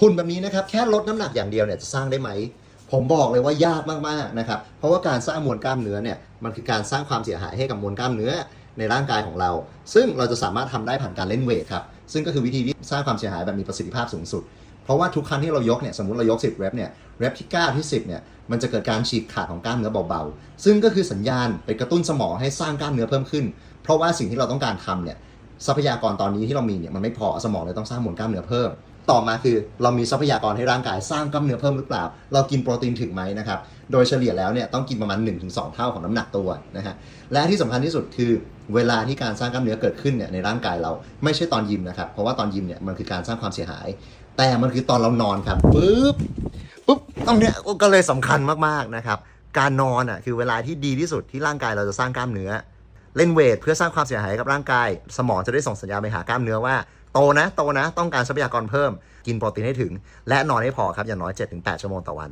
หุ่นแบบนี้นะครับแค่ลดน้ำหนักอย่างเดียวเนี่ยจะสร้างได้ไหม ผมบอกเลยว่ายากมากๆนะครับเพราะว่าการสร้างมวลกล้ามเนื้อเนี่ยมันคือการสร้างความเสียหายให้กับมวลกล้ามเนื้อในร่างกายของเรา ซึ่งเราจะสามารถทำได้ผ่านการเล่นเวทครับซึ่งก็คือวิธีที่สร้างความเสียหายแบบมีประสิทธิภาพสูงสุด เพราะว่าทุกครั้งที่เรายกเนี่ยสมมติเรายก 10 เรปเนี่ยเรปที่ 9 ที่ 10เนี่ยมันจะเกิดการฉีกขาดของกล้ามเนื้อเบาๆ ซึ่งก็คือสัญญาณไปกระตุ้นสมองให้สร้างกล้ามเนื้อเพิ่มขึ้น เพราะว่าสิ่งที่เราต้องการทำเนี่ยทรัพยากรตอนนี้ที่เรามีเนี่ยมันไม่พอสมองเลยต้องสร้างมวลกล้ามเนื้อเพิ่ม ต่อมาคือเรามีทรัพยากรให้ร่างกายสร้างกล้ามเนื้อเพิ่มหรือเปล่า เรากินโปรตีนถึงไหมนะครับ โดยเฉลี่ยแล้วเนี่ยต้องกินประมาณ 1-2 เท่าของน้ำหนักตัวนะฮะ และที่สำคัญที่สุดคือเวลาที่การสร้างกล้ามเนื้อเกิดขึ้นเนี่ยในร่างกายเราไม่ใช่ตอนยิมนะครับ เพราะว่าตอนยิมเนี่ยมันคือการสร้างความเสียหาย แต่มันคือตอนเรานอนครับปุ๊บปุ๊บตรงเนี้ยก็เลยสำคัญมากๆนะครับ การนอนอะคือเวลาที่ดีที่สุดที่ร่างกายเราจะสร้างกล้ามเนื้อ เล่นเวทเพื่อสร้างความเสียหายให้กับร่างกาย สมองจะได้ส่งสัญญาณไปหากล้ามเนื้อว่าโตนะโตนะ ต้องการทรัพยากรเพิ่ม กินโปรตีนให้ถึง และนอนให้พอครับอย่างน้อย 7-8 ชั่วโมงต่อวัน